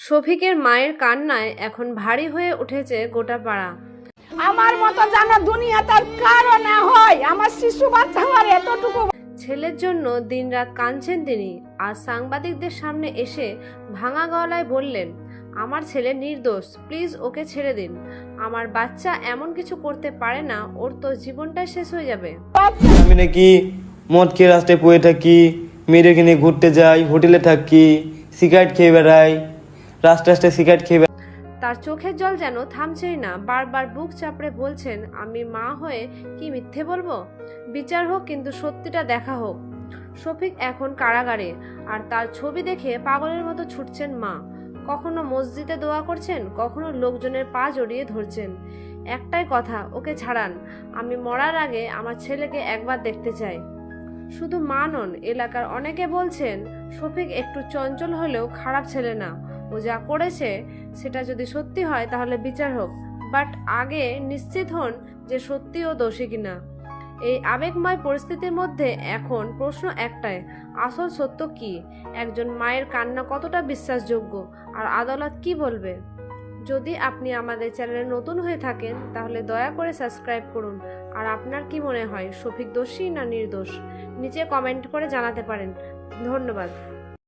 শফিকের মায়ের কান্নায় এখন ভারী হয়ে উঠেছে গোটা পাড়া। আমার মতো জানো দুনিয়া তার কারও না হয়। আমার শিশু বাচ্চা হওয়ার এতটুকু ছেলের জন্য দিনরাত কাঁদছেন তিনি। আর সাংবাদিকদের সামনে এসে ভাঙা গলায় বললেন আমার ছেলে নির্দোষ প্লিজ ওকে ছেড়ে দিন। আমার বাচ্চা এমন কিছু করতে পারে না ওর তো জীবনটাই শেষ হয়ে যাবে। আমি নাকি মদ খেয়ে রাস্তায় পড়ে থাকি মেয়েদেরকে কিনে ঘুরতে যাই হোটেলে থাকি সিগারেট খেয়ে বেড়াই রাস্তায় রাস্তায় সিগারেট খেয়ে তার চোখের জল যেন থামছেই না। বারবার বুক চাপড়ে বলছেন, আমি মা হয়ে কি মিথ্যে বলব? বিচার হোক, কিন্তু সত্যিটা দেখা হোক। শফিক এখন কারাগারে, আর তার ছবি দেখে পাগলের মতো ছুটছেন মা। কখনো মসজিদে দোয়া করছেন, কখনো লোকজনের পা জড়িয়ে ধরছেন। একটাই কথা, ওকে ছাড়ান। আমি মরার আগে আমার ছেলেকে একবার দেখতে চাই। শুধু মা নন, এলাকার অনেকে বলছেন, শফিক একটু চঞ্চল হলেও খারাপ ছেলে না। ও যা করেছে সেটা যদি সত্যি হয় তাহলে বিচার হোক। বাট আগে নিশ্চিত হন যে সত্যি ও দোষী কিনা। এই আবেগময় পরিস্থিতির মধ্যে এখন প্রশ্ন একটাই, আসল সত্য কি? একজন মায়ের কান্না কতটা বিশ্বাসযোগ্য? আর আদালত কি বলবে? যদি আপনি আমাদের চ্যানেলে নতুন হয়ে থাকেন, তাহলে দয়া করে সাবস্ক্রাইব করুন। আর আপনার কি মনে হয় শফিক দোষী না নির্দোষ? নিচে কমেন্ট করে জানাতে পারেন। ধন্যবাদ।